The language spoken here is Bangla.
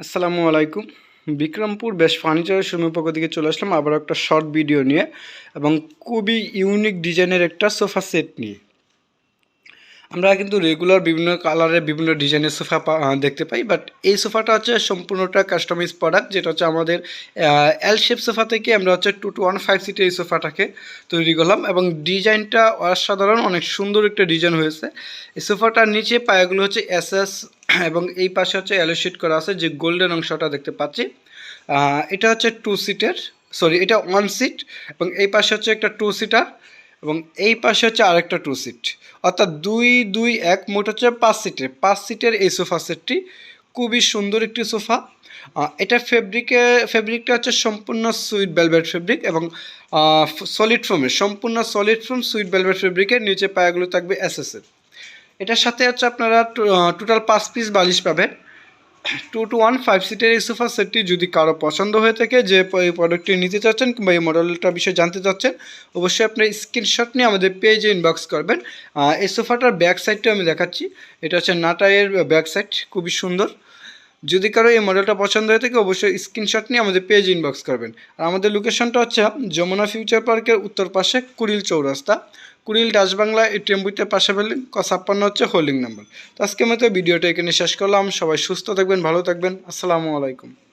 আসসালামু আলাইকুম। বিক্রমপুর বেশ ফার্নিচারের শোরুমের পক্ষ থেকে চলে আসলাম আবার একটা শর্ট ভিডিও নিয়ে এবং খুবই ইউনিক ডিজাইনের একটা সোফা সেট নিয়ে। আমরা কিন্তু রেগুলার বিভিন্ন কালারের বিভিন্ন ডিজাইনের সোফা দেখতে পাই বাট এই সোফাটা হচ্ছে সম্পূর্ণটা কাস্টমাইজ প্রোডাক্ট যেটা হচ্ছে আমাদের এল শেপ সোফা থেকে আমরা হচ্ছে টু টু ওয়ান ফাইভ সিটের এই সোফাটাকে তৈরি করলাম, এবং ডিজাইনটা অসাধারণ, অনেক সুন্দর একটা ডিজাইন হয়েছে। এই সোফাটার নিচে পায়াগুলো হচ্ছে এস এস এবং এই পাশে হচ্ছে অ্যালো শিট করা আছে, যে গোল্ডেন অংশটা দেখতে পাচ্ছি। এটা হচ্ছে টু সিটের সরি এটা ওয়ান সিট এবং এই পাশে হচ্ছে একটা টু সিটার এবং এই পাশে হচ্ছে আরেকটা টু সিট অর্থাৎ দুই দুই, এক, মোট হচ্ছে পাঁচ সিটের। পাঁচ সিটের এই সোফা সেটটি খুবই সুন্দর একটি সোফা। এটা ফেব্রিকে, ফেব্রিকটা হচ্ছে সম্পূর্ণ সুইট বেলভেট ফেব্রিক এবং সলিড ফোমের। সম্পূর্ণ সলিড ফোম, সুইট বেলভেট ফেব্রিকের নিচে পায়াগুলো থাকবে এসএসএর এটার সাথে হচ্ছে আপনারা টোটাল পাঁচ পিস বালিশ পাবেন। টু টু ওয়ান ফাইভ সিটের এই সোফা সেটটি যদি কারও পছন্দ হয়ে থাকে যে এই প্রোডাক্টটি নিতে চাচ্ছেন কিংবা এই মডেলটার বিষয়ে জানতে চাচ্ছেন, অবশ্যই আপনি স্ক্রিনশট নিয়ে আমাদের পেজে ইনবক্স করবেন। এই সোফাটার ব্যাক সাইডটা আমি দেখাচ্ছি। এটা হচ্ছে নাটাইয়ের ব্যাক সাইড খুবই সুন্দর। যদি কারও এই মডেলটা পছন্দ হয়ে থাকে, অবশ্যই স্ক্রিনশট নিয়ে আমাদের পেজ ইনবক্স করবেন। আর আমাদের লোকেশনটা হচ্ছে যমুনা ফিউচার পার্কের উত্তর পাশে কুড়িল চৌরাস্তা। কুড়িল ডাচবাংলা এটিএম টেম্পুইতে পাশে পেলেন ক ছাপ্পান্ন হচ্ছে হোল্ডিং নাম্বার তো আজকে মতো ভিডিওটা এখানে শেষ করলাম। সবাই সুস্থ থাকবেন, ভালো থাকবেন। আসসালামু আলাইকুম।